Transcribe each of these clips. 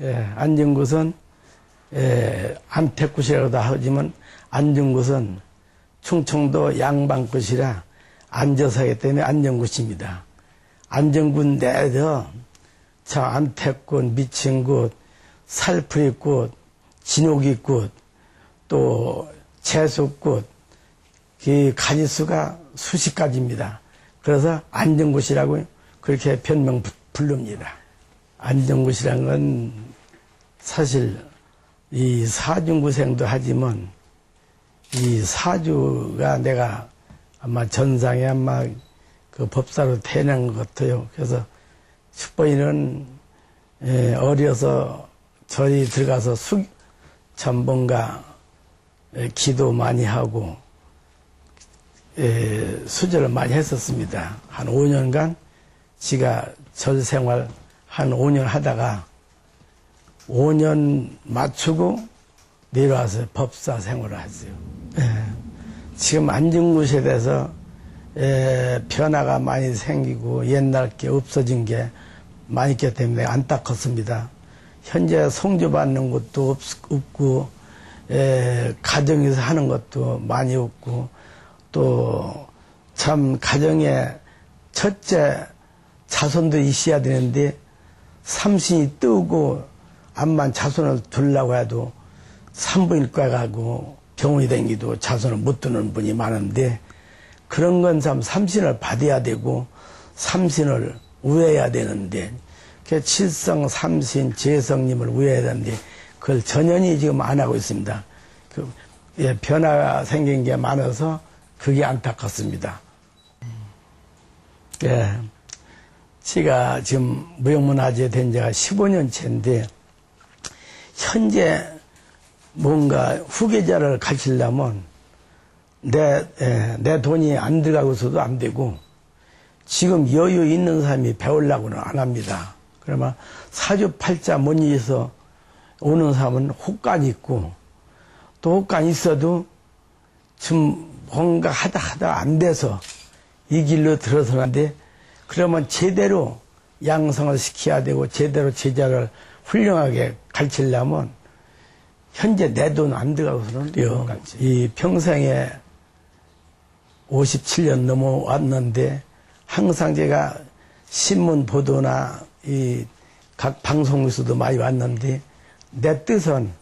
예, 앉은 곳은 예, 안택굿이라고도 하지만 앉은 곳은 충청도 양방굿이라 앉아서 하기 때문에 안전굿입니다. 안전굿 내에서 저 안택굿, 미친굿, 살풀이굿, 진옥이굿, 또 채소꽃, 그 가지수가 수십 가지입니다. 그래서 안전굿이라고 그렇게 변명 부릅니다. 안전굿이란 건 사실 이 사중구생도 하지만 이 사주가 내가 아마 전상에 아마 그 법사로 태어난 것 같아요. 그래서 숙보이는 예, 어려서 절이 들어가서 수, 참 뭔가 예, 기도 많이 하고 예, 수절을 많이 했었습니다. 한 5년간 지가 절 생활 한 5년 하다가 5년 맞추고 내려와서 법사 생활을 했어요. 예, 지금 곳에 대해서 예, 변화가 많이 생기고 옛날 게 없어진 게 많이 있기 때문에 안타깝습니다. 현재 성조받는 것도 없, 없고 예, 가정에서 하는 것도 많이 없고 또 참 가정에 첫째 자손도 있어야 되는데 삼신이 뜨고 암만 자손을 두려고 해도 산부인과 가고 병원이 댕기도 자손을 못 두는 분이 많은데 그런 건 참 삼신을 받아야 되고 삼신을 우애해야 되는데 그 칠성 삼신 재성님을 우애해야 되는데 그걸 전연히 지금 안 하고 있습니다. 그 예, 변화가 생긴 게 많아서 그게 안타깝습니다. 예. 제가 지금 무형문화재 된 지가 15년째인데 현재 뭔가 후계자를 가르치려면 내, 예, 내 돈이 안 들어가고서도 안 되고 지금 여유 있는 사람이 배우려고는 안 합니다. 그러면 사주팔자 못이어서 오는 사람은 혹간 있고 또 혹간 있어도 좀 뭔가 하다 하다 안 돼서 이 길로 들어서는데 그러면 제대로 양성을 시켜야 되고 제대로 제자를 훌륭하게 가르치려면 현재 내 돈 안 들어가고서는 요, 이 평생에 57년 넘어왔는데 항상 제가 신문 보도나 이 각 방송에서도 많이 왔는데 내 뜻은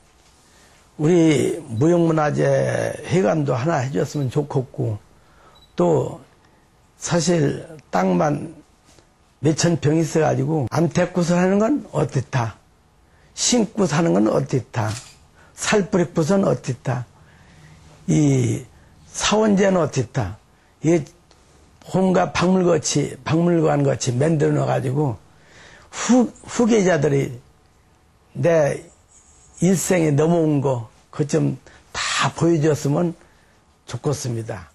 우리 무형문화재 회관도 하나 해줬으면 좋겠고 또 사실 땅만 몇천 평 있어가지고 암태구슬 하는 건 어떻다 신고 사는 건 어떻다? 살뿌리구슬은 어떻다? 이 사원제는 어떻다? 이 혼과 박물같이 박물관 같이 만들어 놔가지고 후, 후계자들이 내 일생에 넘어온 거, 그 좀 다 보여줬으면 좋겠습니다.